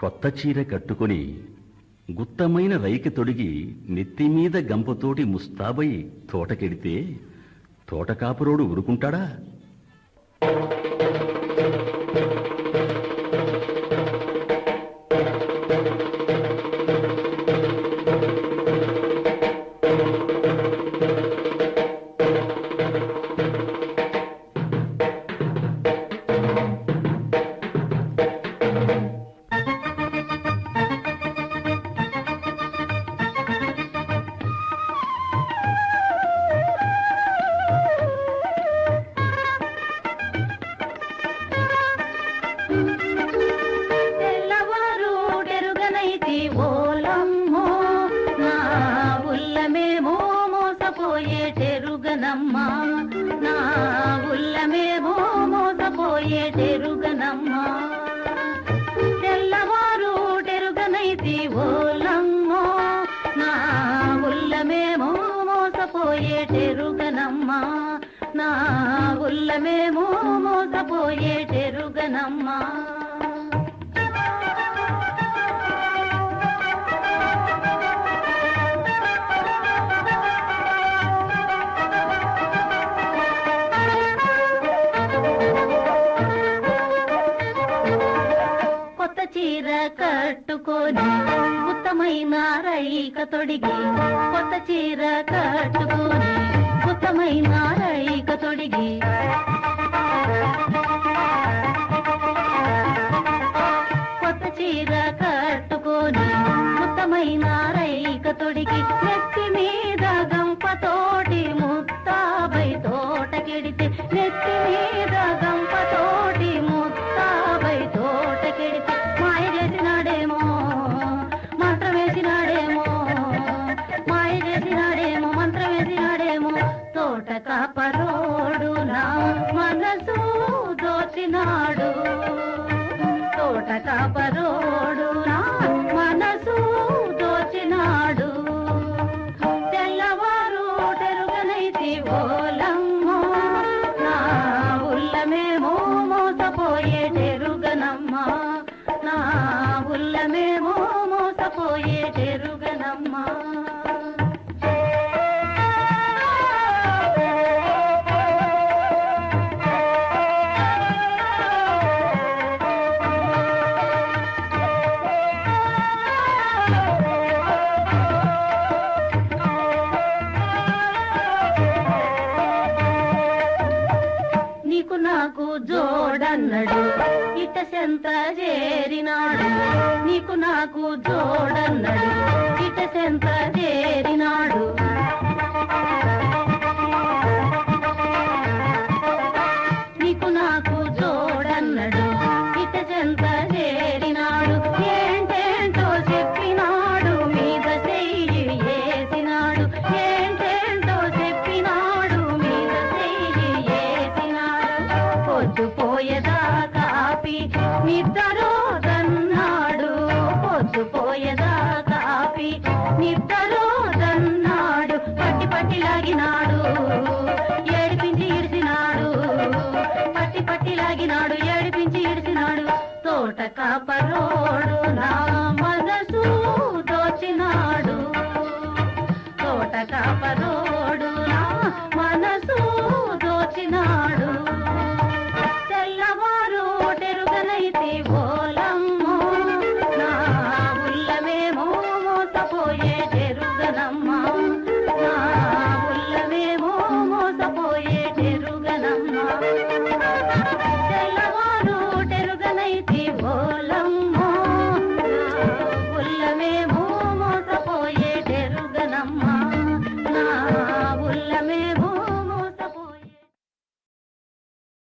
కొత్త చీర కట్టుకొని గుత్తమైన రైకి తొడిగి నెత్తిమీద గంపతోటి ముస్తాబై తోటకెడితే తోటకాపురోడు ఊరుకుంటాడా? మోసపోయేటెరుగనమ్మా తెల్లవారుడెరుగనైతి ఓలమ్మో నా ఉల్లమేమో మోసపోయేటెరుగనమ్మా నా ఉల్లమేమో మోసపోయేటెరుగనమ్మా చీర కట్టుకొని ఉత్తమైన రైక తొడిగి కొత్త చీర కట్టుకొని ఉత్తమైన రైక తొడిగి. కొత్త చీర కట్టుకొని ఉత్తమైన రైక తొడిగి నెత్తి మీద గంపతోటి ముత్తాబై తోటకెడితే తోట కాపరోడు నా మనసు దోచినాడు. తోట కాపరు నాకు జోడన్నడు. ఇట సెంత చేరినాడు. నీకు నాకు జోడన్నడు. ఇట సెంత తోట కాపరోడు నా